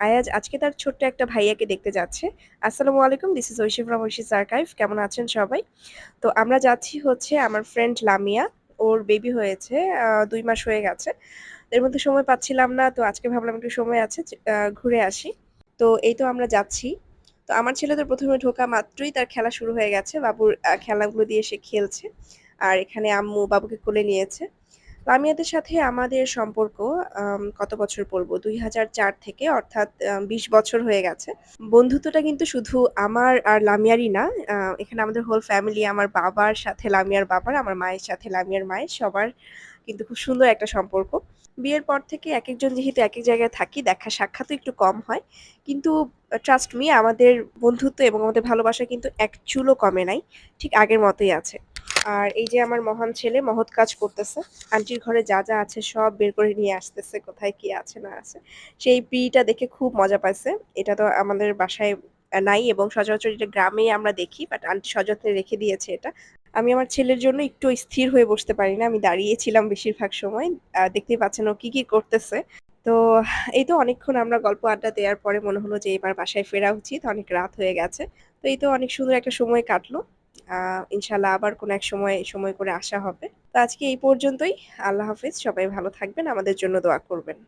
আয়াজ আজকে তার ছোট্ট একটা ভাইয়াকে দেখতে যাচ্ছে। আসসালামু আলাইকুম, this is Aishi from Aishi's archive. কেমন আছেন সবাই? তো আমরা যাচ্ছি হচ্ছে আমার ফ্রেন্ড লামিয়া। ওর বেবি হয়েছে। দুই মাস হয়ে গেছে। এর মধ্যে সময় পাচ্ছিলাম না। তো আজকে ভাবলাম একটু সময় আছে ঘুরে আসি। তো এই তো আমরা যাচ্ছি। তো আমার ছেলে তো ১ম এ ঢোকা মাত্রই তার খেলা শুরু হয়ে গেছে। বাবুর খেলাগুলো দিয়ে সে খেলছে। আর এখানে আম্মু বাবুকে কোলে নিয়েছে। লামিয়াদের সাথে আমাদের সম্পর্ক কত বছর বলব? ২০০৪ থেকে অর্থাৎ ২০ বছর হয়ে গেছে। বন্ধুত্বটা কিন্তু শুধু আমার আর লামিয়ারই না। এখানে আমাদের হোল ফ্যামিলি আমার বাবার সাথে লামিয়ার বাবার, আমার মায়ের সাথে লামিয়ার মায়ের সবার কিন্তু খুব সুন্দর একটা সম্পর্ক। বিয়ের পর থেকে এক একজন যেহেতু এক এক জায়গায় থাকি, দেখা সাক্ষাৎও একটু কম হয়। কিন্তু ট্রাস্ট মি আমাদের বন্ধুত্ব এবং আমাদের ভালোবাসা কিন্তু এক চুলও কমে নাই। ঠিক আগের মতোই আছে। আর এই যে আমার মহান ছেলে মহৎ কাজ করতেছে। আন্টির ঘরে যা, যা আছে সব বের করে নিয়ে আসতেছে, কোথায় কি আছে না আছে। সেই প্রিটা দেখে খুব মজা পাইছে। এটা তো আমাদের বাসায় নাই এবং সচরাচর এটা গ্রামেই আমরা দেখি। বাট আন্টি সযত্নে রেখে দিয়েছে এটা। আমি আমার ছেলের জন্য একটু স্থির হয়ে বসতে পারি না। আমি দাঁড়িয়ে ছিলাম বেশিরভাগ সময়। দেখতেই পাচ্ছেন ও কি, কি করতেছে। তো এই তো অনেকক্ষণ আমরা গল্প আড্ডা দেওয়ার পরে মনে হলো যে এবার বাসায় ফেরা উচিত। অনেক রাত হয়ে গেছে। তো এই তো অনেক সুন্দর একটা সময় কাটলো। আ ইনশাআল্লাহ আবার কোনো এক সময়, সময় করে আসা হবে। তো আজকে এই পর্যন্তই। আল্লাহ হাফিজ সবাই ভালো থাকবেন। আমাদের জন্য দোয়া করবেন।